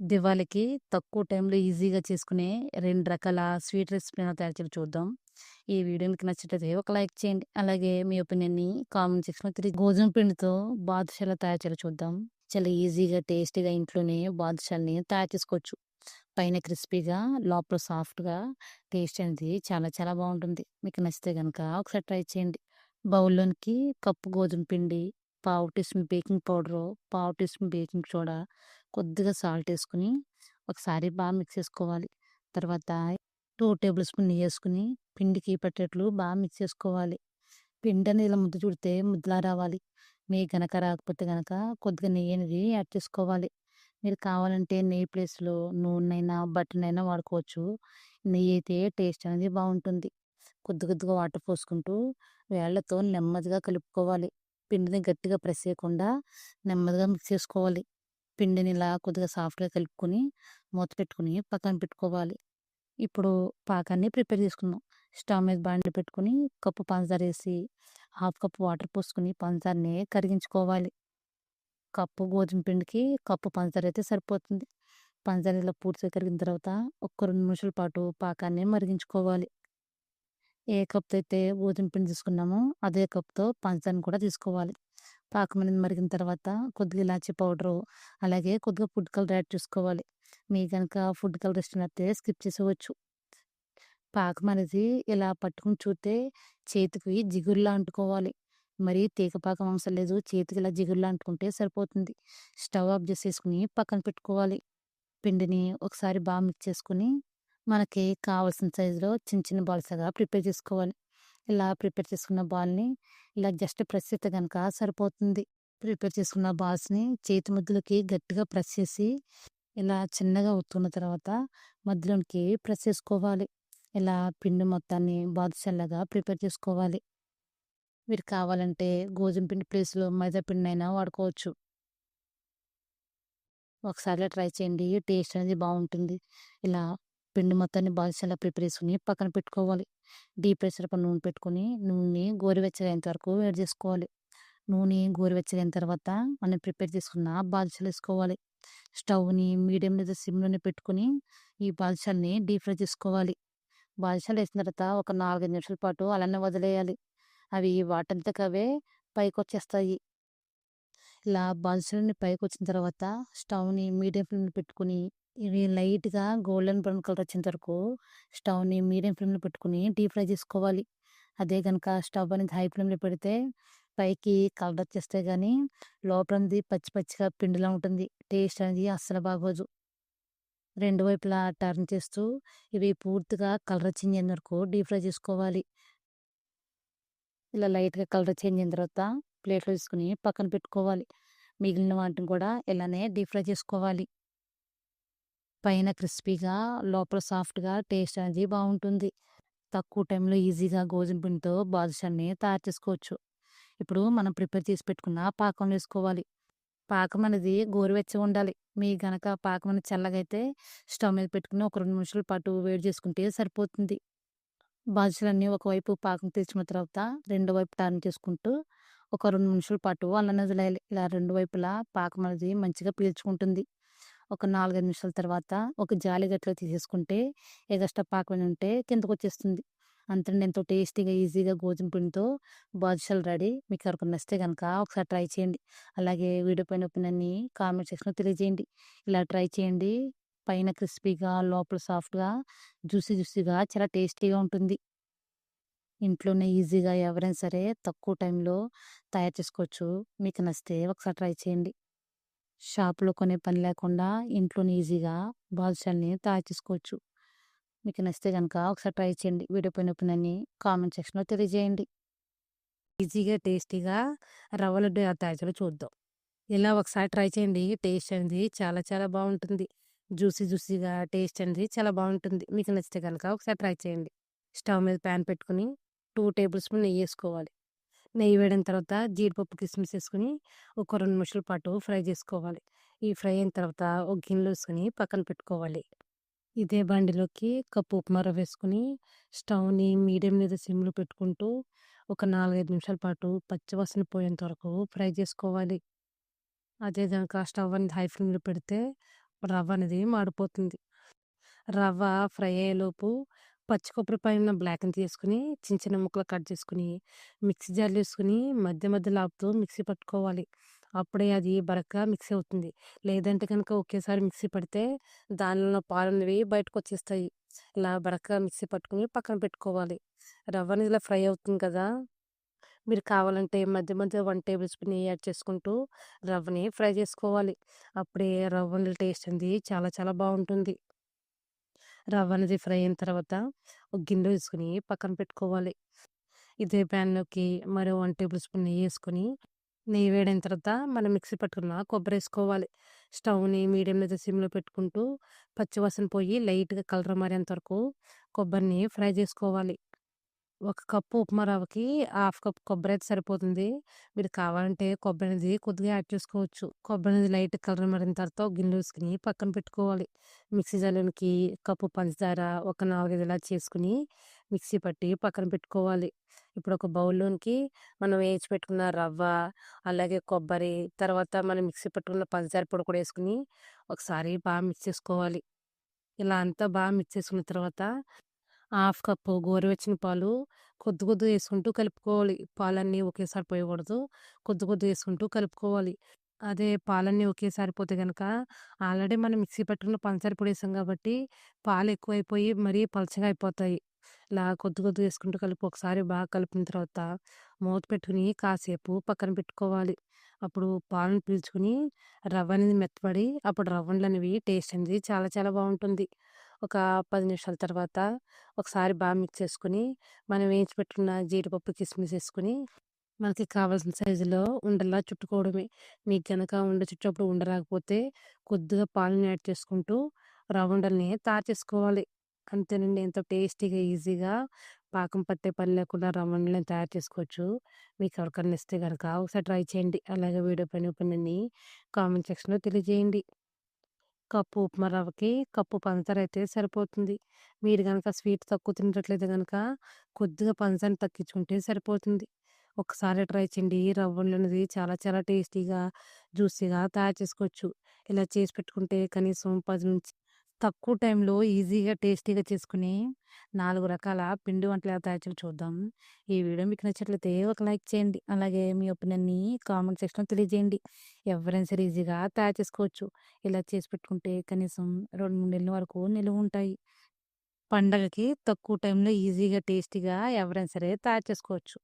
దివాళీకి తక్కువ టైంలో ఈజీగా చేసుకునే రెండు రకాల స్వీట్ రెసిపీలను తయారు చేయడం చూద్దాం. ఈ వీడియో మీకు నచ్చినట్లయితే ఒక లైక్ చేయండి. అలాగే మీ ఒపీనియన్‌ని కామెంట్ సెక్షన్‌లో తిరిగి గోధుమ పిండితో బాదుషాలు తయారు చేయాలి చూద్దాం. చాలా ఈజీగా, టేస్టీగా ఇంట్లోనే బాదుషాలని తయారు చేసుకోవచ్చు. పైన క్రిస్పీగా, లోపల సాఫ్ట్‌గా టేస్ట్ అనేది చాలా చాలా బాగుంటుంది మీకు నచ్చితే కనుక ఒకసారి ట్రై చేయండి. బౌల్‌లోనికి కప్పు గోధుమ పిండి, పావు టీ స్పూన్ బేకింగ్ పౌడరు, పావు టీ స్పూన్ బేకింగ్ సోడా, కొద్దిగా సాల్ట్ వేసుకుని ఒకసారి బాగా మిక్స్ చేసుకోవాలి. తర్వాత టూ టేబుల్ స్పూన్ వేసుకుని పిండికి పట్టేట్లు బాగా మిక్స్ చేసుకోవాలి. పిండి అనేది ఇలా ముద్ద చుడితే ముద్దలా రావాలి. మీ గనక రాకపోతే గనక కొద్దిగా నెయ్యి అనేది యాడ్ చేసుకోవాలి. మీరు కావాలంటే నెయ్యి ప్లేస్‌లో నూనెనైనా, బటర్‌నైనా వాడుకోవచ్చు. నెయ్యి అయితే టేస్ట్ అనేది బాగుంటుంది కొద్ది కొద్దిగా వాటర్ పోసుకుంటూ వేళ్ళతో నెమ్మదిగా కలుపుకోవాలి. పిండిని గట్టిగా ప్రెస్ చేయకుండా నెమ్మదిగా మిక్స్ చేసుకోవాలి. పిండిని ఇలా కొద్దిగా సాఫ్ట్‌గా కలుపుకొని మూత పెట్టుకొని పక్కన పెట్టుకోవాలి. ఇప్పుడు పాకాన్ని ప్రిపేర్ చేసుకుందాం. స్టవ్ మీద బాండీ పెట్టుకొని కప్పు పంచదార వేసి హాఫ్ కప్ వాటర్ పోసుకుని పంచదారని కరిగించుకోవాలి. కప్పు గోధుమ పిండికి కప్పు పంచదార అయితే సరిపోతుంది. పంచదార ఇలా పూర్తిగా కరిగిన తర్వాత ఒక్క రెండు నిమిషాల పాటు పాకాన్ని మరిగించుకోవాలి. ఏ కప్‌తో అయితే గోధుమ పిండి తీసుకున్నామో అదే కప్‌తో పంచదారని కూడా తీసుకోవాలి. పాకం అనేది మరిగిన తర్వాత కొద్దిగా ఇలాచీ పౌడరు, అలాగే కొద్దిగా ఫుడ్ కలర్ యాడ్ చేసుకోవాలి. మీ కనుక ఫుడ్ కలర్ ఇష్టం అయితే స్కిప్ చేసుకోవచ్చు పాకం అనేది ఇలా పట్టుకొని చూస్తే చేతికి జిగురులా అంటుకోవాలి. మరి తీగ పాకం అవసరం లేదు. చేతికి ఇలా జిగురులా అంటుకుంటే సరిపోతుంది. స్టవ్ ఆఫ్ చేసేసుకుని పక్కన పెట్టుకోవాలి. పిండిని ఒకసారి బాగా మిక్స్ చేసుకొని మనకి కావాల్సిన సైజులో చిన్న చిన్న బాల్స్గా ప్రిపేర్ చేసుకోవాలి. ఇలా ప్రిపేర్ చేసుకున్న బాల్‌ని ఇలా జస్ట్ ప్రెస్ చేస్తే కనుక సరిపోతుంది. ప్రిపేర్ చేసుకున్న బాల్స్‌ని చేతి మధ్యలోకి గట్టిగా ప్రెస్ చేసి ఇలా చిన్నగా ఒత్తుకున్న తర్వాత మధ్యలోనికి ప్రెస్ చేసుకోవాలి. ఇలా పిండి మొత్తాన్ని బాదుషాల్లాగా ప్రిపేర్ చేసుకోవాలి. మీరు కావాలంటే గోధుమ పిండి ప్లేస్‌లో మైదా పిండినైనా వాడుకోవచ్చు. ఒకసారి ట్రై చేయండి. టేస్ట్ అనేది బాగుంటుంది ఇలా పిండి మొత్తాన్ని బాదుషాలా ప్రిపేర్ చేసుకొని పక్కన పెట్టుకోవాలి. డీప్ ప్రెషర్ పైన నూనె పెట్టుకొని నూనెని గోరువెచ్చగా వరకు వేడి చేసుకోవాలి. నూనె గోరువెచ్చగా అయిన తర్వాత మనం ప్రిపేర్ చేసుకున్న బాదుషాలు వేసుకోవాలి స్టవ్‌ని మీడియం లేదా సిమ్‌లోనే పెట్టుకొని ఈ బాదుషాల్ని డీప్ ఫ్రై చేసుకోవాలి. బాదుషాలు వేసిన తర్వాత ఒక 4, 5 నిమిషాల పాటు అలానే వదిలేయాలి. అవి వాటంతట అవే పైకొచ్చేస్తాయి. ఇలా బాల్చాలని పైకి వచ్చిన తర్వాత స్టవ్‌ని మీడియం ఫ్లేమ్‌లో పెట్టుకొని ఇవి లైట్‌గా గోల్డెన్ బ్రౌన్ కలర్ వచ్చేంత వరకు స్టవ్‌ని మీడియం ఫ్లేమ్‌లో పెట్టుకొని డీప్ ఫ్రై చేసుకోవాలి. అదే కనుక స్టవ్ అనేది హై ఫ్లేమ్‌లో పెడితే పైకి కలర్ వచ్చేస్తే కానీ లోపలది పచ్చి పచ్చిగా పిండిలా ఉంటుంది. టేస్ట్ అనేది అస్సలు బాగోదు. రెండు వైపులా టర్న్ చేస్తూ ఇవి పూర్తిగా కలర్ చేంజ్ అయిన వరకు డీప్ ఫ్రై చేసుకోవాలి. ఇలా లైట్‌గా కలర్ చేంజ్ అయిన తర్వాత ప్లేట్‌లో తీసుకుని పక్కన పెట్టుకోవాలి. మిగిలిన వాటిని కూడా ఇలానే డీప్ ఫ్రై చేసుకోవాలి. పైన క్రిస్పీగా, లోపల సాఫ్ట్‌గా టేస్ట్ అనేది బాగుంటుంది తక్కువ టైంలో ఈజీగా గోధుమ పిండితో బాదుషాన్ని తయారు చేసుకోవచ్చు. ఇప్పుడు మనం ప్రిపేర్ చేసి పెట్టుకున్న పాకం వేసుకోవాలి పాకం అనేది గోరువెచ్చగా ఉండాలి. మీ గనక పాకం అనేది చల్లగా అయితే స్టవ్ మీద పెట్టుకుని ఒక రెండు నిమిషాల పాటు వేడి చేసుకుంటే సరిపోతుంది. బాదుషాలన్నీ ఒకవైపు పాకం తెచ్చిన తర్వాత రెండో వైపు టర్న్ చేసుకుంటూ ఒక రెండు నిమిషాల పాటు అలానే వదిలేయాలి. ఇలా రెండు వైపులా పాకం అనేది మంచిగా పీల్చుకుంటుంది. ఒక 4, 5 నిమిషాల తర్వాత ఒక జాలి గరిటెలో తీసేసుకుంటే ఎగస్ట్రా పాకమైన ఉంటే ఉంటే కిందకొచ్చేస్తుంది. అంతండి ఎంతో టేస్టీగా, ఈజీగా గోధుమ పిండితో బాదుషాలు రెడీ. మీకు ఎవరికి నచ్చితే కనుక ఒకసారి ట్రై చేయండి. అలాగే వీడియో పైన ఒపీనియన్‌ని కామెంట్ సెక్షన్‌లో తెలియజేయండి. ఇలా ట్రై చేయండి. పైన క్రిస్పీగా, లోపల సాఫ్ట్‌గా, జ్యూసీ జ్యూసీగా చాలా టేస్టీగా ఉంటుంది. ఇంట్లోనే ఈజీగా ఎవరైనా సరే తక్కువ టైంలో తయారు చేసుకోవచ్చు. మీకు నచ్చితే ఒకసారి ట్రై చేయండి. షాప్‌లో కొనే పని లేకుండా ఇంట్లోనే ఈజీగా బాదుషాల్ని తయారు చేసుకోవచ్చు. మీకు నచ్చితే కనుక ఒకసారి ట్రై చేయండి. వీడియో పైన ఒపీనియన్‌ని కామెంట్ సెక్షన్‌లో తెలియజేయండి. ఈజీగా, టేస్టీగా రవ్వ లడ్డు ఎలా తయారు చూద్దాం. ఇలా ఒకసారి ట్రై చేయండి. టేస్ట్ అనేది చాలా చాలా బాగుంటుంది జ్యూసీ జ్యూసీగా టేస్ట్ అనేది చాలా బాగుంటుంది మీకు నచ్చితే కనుక ఒకసారి ట్రై చేయండి. స్టవ్ మీద ప్యాన్ పెట్టుకొని 2 టేబుల్ స్పూన్ నెయ్యేసుకోవాలి. నెయ్యి వేడిన తర్వాత జీడిపప్పు, కిస్మిస్ వేసుకుని ఒక రెండు నిమిషాల పాటు ఫ్రై చేసుకోవాలి. ఈ ఫ్రై అయిన తర్వాత ఒక గిన్నెలో వేసుకుని పక్కన పెట్టుకోవాలి. ఇదే బండిలోకి కప్పు ఉప్మా రవ్వ వేసుకొని స్టవ్‌ని మీడియం లేదా సిమ్‌లో పెట్టుకుంటూ ఒక 4, 5 నిమిషాల పాటు పచ్చివాసన పోయేంత వరకు ఫ్రై చేసుకోవాలి. అదే కనుక స్టవ్ అనేది హై ఫ్లేమ్‌లో పెడితే రవ్వ అనేది మాడిపోతుంది. రవ్వ ఫ్రై అయ్యేలోపు పచ్చి కొబ్బరి పైన బ్లాక్‌ని తీసుకుని చిన్న చిన్న ముక్కలు కట్ చేసుకుని మిక్సీ జార్‌లో వేసుకుని మధ్య మధ్య లాపుతూ మిక్సీ పట్టుకోవాలి. అప్పుడే అది బరగ్గా మిక్సీ అవుతుంది. లేదంటే కనుక ఒకేసారి మిక్సీ పడితే దానిలో ఉన్న బయటకు వచ్చేస్తాయి ఇలా బరగ్గా మిక్సీ పట్టుకొని పక్కన పెట్టుకోవాలి. రవ్వ అనేది ఇలా ఫ్రై అవుతుంది కదా! మీరు కావాలంటే మధ్య మధ్య వన్ టేబుల్ స్పూన్ యాడ్ చేసుకుంటూ రవ్వని ఫ్రై చేసుకోవాలి. అప్పుడే రవ్వ టేస్ట్ అనేది చాలా చాలా బాగుంటుంది రవ్వ అనేది ఫ్రై అయిన తర్వాత ఒక గిన్నె తీసుకొని పక్కన పెట్టుకోవాలి. ఇదే ప్యాన్‌లోకి మరో వన్ టేబుల్ స్పూన్ నెయ్యేసుకొని, నెయ్యి వేడైన తర్వాత మనం మిక్సీ పట్టుకున్న కొబ్బరి వేసుకోవాలి స్టవ్‌ని మీడియం లేదా సిమ్‌లో పెట్టుకుంటూ పచ్చివాసన పోయి లైట్‌గా కలర్ మారేంత వరకు కొబ్బరిని ఫ్రై చేసుకోవాలి. ఒక కప్పు ఉప్మా రవ్వకి హాఫ్ కప్ కొబ్బరి అయితే సరిపోతుంది. మీరు కావాలంటే కొబ్బరి అనేది కొద్దిగా యాడ్ చేసుకోవచ్చు. కొబ్బరి అనేది లైట్ కలర్ మరిన తర్వాత ఒక గిన్నెలో పక్కన పెట్టుకోవాలి. మిక్సీ జల్లునికి కప్పు పంచదార, ఒక నాలుగైదు ఇలా చేసుకుని మిక్సీ పట్టి పక్కన పెట్టుకోవాలి. ఇప్పుడు ఒక బౌల్‌లోనికి మనం వేయించి పెట్టుకున్న రవ్వ, అలాగే కొబ్బరి, తర్వాత మనం మిక్సీ పట్టుకున్న పంచదార పొడి కూడా వేసుకుని ఒకసారి బాగా మిక్స్ చేసుకోవాలి. ఇలా అంతా బాగా మిక్స్ చేసుకున్న తర్వాత హాఫ్ కప్పు గోరువెచ్చని పాలు కొద్ది కొద్దిగా వేసుకుంటూ కలుపుకోవాలి. పాలన్నీ ఒకేసారి పోయకూడదు. కొద్ది కొద్ది వేసుకుంటూ కలుపుకోవాలి. అదే పాలన్నీ ఒకేసారి పోతే కనుక ఆల్రెడీ మనం మిక్సీ పట్టుకున్న పంచదార పొడి కాబట్టి పాలు ఎక్కువైపోయి మరీ పలచగా అయిపోతాయి. ఇలా కొద్ది కొద్ది వేసుకుంటూ కలిపి ఒకసారి బాగా కలిపిన తర్వాత మూత పెట్టుకొని కాసేపు పక్కన పెట్టుకోవాలి. అప్పుడు పాలను పీల్చుకుని రవ్వ అనేది మెత్తపడి అప్పుడు రవ్వుండలనేవి టేస్ట్ అనేది చాలా చాలా బాగుంటుంది ఒక పది నిమిషాల తర్వాత ఒకసారి బాగా మిక్స్ చేసుకొని, మనం వేయించి పెట్టుకున్న జీడిపప్పు, కిస్మిస్ వేసుకుని మనకి కావాల్సిన సైజులో ఉండలా చుట్టుకోవడమే. మీకు కనుక ఉండ చుట్టప్పుడు ఉండ రాకపోతే కొద్దిగా పాలను యాడ్ చేసుకుంటూ రవ్వుండల్ని తయారు చేసుకోవాలి. అంతేనండి. ఎంతో టేస్టీగా, ఈజీగా పాకం పట్టే పని లేకుండా రవ్వుండలని తయారు చేసుకోవచ్చు. మీకు ఎవరికన్నా ఇస్తే కనుక ఒకసారి ట్రై చేయండి. అలాగే వీడియో పైన పనిని కామెంట్ సెక్షన్‌లో తెలియజేయండి. కప్పు ఉప్మా రవ్వకి కప్పు పంచదార అయితే సరిపోతుంది. మీరు కనుక స్వీట్ తక్కువ తినట్లేదు కనుక కొద్దిగా పంచదారని తగ్గించుకుంటే సరిపోతుంది. ఒకసారి ట్రై చేయండి. రవ్వుండలనేది చాలా చాలా టేస్టీగా, జ్యూసీగా తయారు చేసుకోవచ్చు. ఇలా చేసి పెట్టుకుంటే కనీసం పది నుంచి తక్కువ టైంలో ఈజీగా, టేస్టీగా చేసుకుని నాలుగు రకాల పిండి వంటలు ఎలా తయారు చేయాలో చూద్దాం. ఈ వీడియో మీకు నచ్చినట్లయితే ఒక లైక్ చేయండి. అలాగే మీ ఒపీనియన్‌ని కామెంట్ సెక్షన్‌లో తెలియజేయండి. ఎవరైనా సరే ఈజీగా తయారు చేసుకోవచ్చు. ఇలా చేసి పెట్టుకుంటే కనీసం 2, 3 నెలల వరకు నిలువుంటాయి. పండగకి తక్కువ టైంలో ఈజీగా, టేస్టీగా ఎవరైనా సరే తయారు చేసుకోవచ్చు.